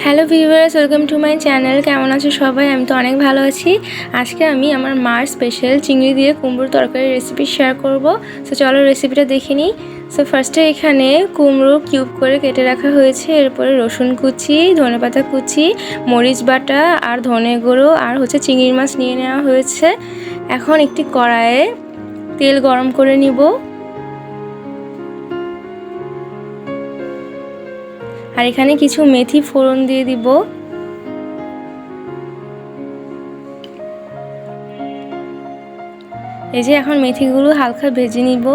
Hello viewers, welcome to my channel. কেমন আছো সবাই? আমি তো অনেক ভালো আছি। আজকে আমি আমার মার স্পেশাল চিংড়ি দিয়ে কুমড়োর তরকারি রেসিপি শেয়ার করব। সো চলো রেসিপিটা দেখে নিই। সো ফার্স্টে এখানে কুমড়ো কিউব করে কেটে রাখা হয়েছে। এরপরে রসুন কুচি, ধনেপাতা কুচি, মরিচ বাটা আর ধনে গুঁড়ো আর হচ্ছে চিংড়ি মাছ নিয়ে নেওয়া হয়েছে। এখন একটি কড়াইয়ে তেল গরম করে নিব। আর এখানে কিছু মেথি ফোড়ন দিয়ে দিব। এই যে এখন মেথিগুলো হালকা ভেজে নিব।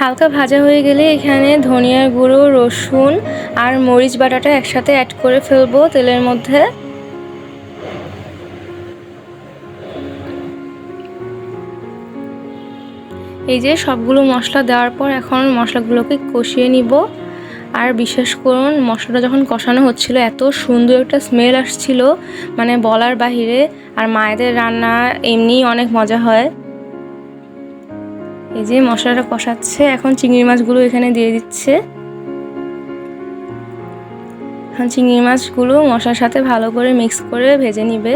হালকা ভাজা হয়ে গেলে এখানে ধনিয়ার গুঁড়ো, রসুন আর মরিচ বাটাটা একসাথে অ্যাড করে ফেলব তেলের মধ্যে। এই যে সবগুলো মশলা দেওয়ার পর এখন মশলাগুলোকে কষিয়ে নিব। আর বিশেষ করুন, মশলাটা যখন কষানো হচ্ছিল, এত সুন্দর একটা স্মেল আসছিল মানে বলার বাহিরে। আর মায়েদের রান্না এমনিই অনেক মজা হয়। এই যে মশলাটা কষাচ্ছে, এখন চিংড়ি মাছগুলো এখানে দিয়ে দিচ্ছে। এখন চিংড়ি মাছগুলো মশলার সাথে ভালো করে মিক্স করে ভেজে নিবে।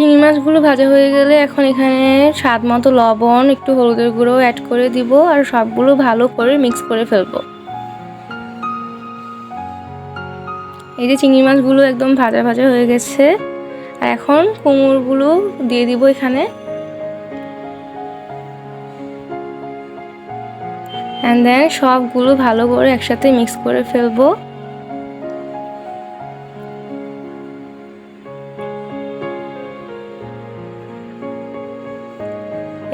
চিংড়ি মাছগুলো ভাজা হয়ে গেলে এখন এখানে স্বাদ মতো লবণ, একটু হলুদের গুঁড়ো অ্যাড করে দিব আর সবগুলো ভালো করে মিক্স করে ফেলব। এই যে চিংড়ি মাছগুলো একদম ভাজা ভাজা হয়ে গেছে, আর এখন কুমড়গুলো দিয়ে দিব এখানে। অ্যান্ড দেন সবগুলো ভালো করে একসাথে মিক্স করে ফেলব।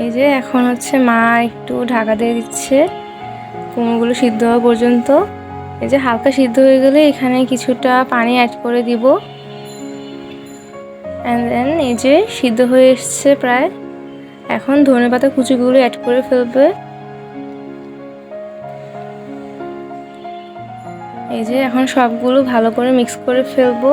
এই যে এখন হচ্ছে মা একটু ঢাকা দিয়ে দিচ্ছে কুমড়োগুলো সিদ্ধ হওয়া পর্যন্ত। এই যে হালকা সিদ্ধ হয়ে গেলে এখানে কিছুটা পানি অ্যাড করে দিব। অ্যান্ড দেন এই যে সিদ্ধ হয়ে এসছে প্রায়। এখন ধনে পাতা কুচিগুলো অ্যাড করে ফেলবে। এই যে এখন সবগুলো ভালো করে মিক্স করে ফেলব।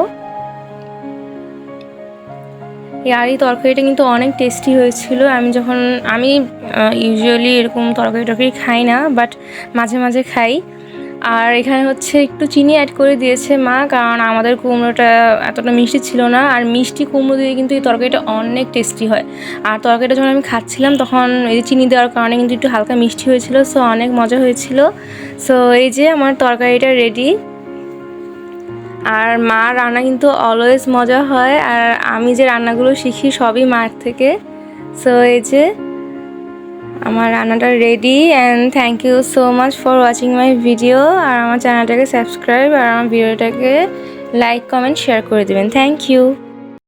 আর এই তরকারিটা কিন্তু অনেক টেস্টি হয়েছিল। আমি যখন, আমি ইউজুয়ালি এরকম তরকারি টরকারি খাই না বাট মাঝে মাঝে খাই। আর এখানে হচ্ছে একটু চিনি অ্যাড করে দিয়েছে মা, কারণ আমাদের কুমড়োটা এতটা মিষ্টি ছিল না। আর মিষ্টি কুমড়ো দিয়ে কিন্তু এই তরকারিটা অনেক টেস্টি হয়। আর তরকারিটা যখন আমি খাচ্ছিলাম, তখন এই যে চিনি দেওয়ার কারণে কিন্তু একটু হালকা মিষ্টি হয়েছিল সো অনেক মজা হয়েছিল। সো এই যে আমার তরকারিটা রেডি আর মা রান্না কিন্তু অলওয়েজ মজা হয়, আর আমি যে রান্নাগুলো শিখি সবই মার থেকে। সো এই যে আমার রান্নাটা ready and thank you so much for watching my video আর আমার চ্যানেলটাকে সাবস্ক্রাইব আর আমার ভিডিওটাকে লাইক কমেন্ট শেয়ার করে দেবেন। Thank you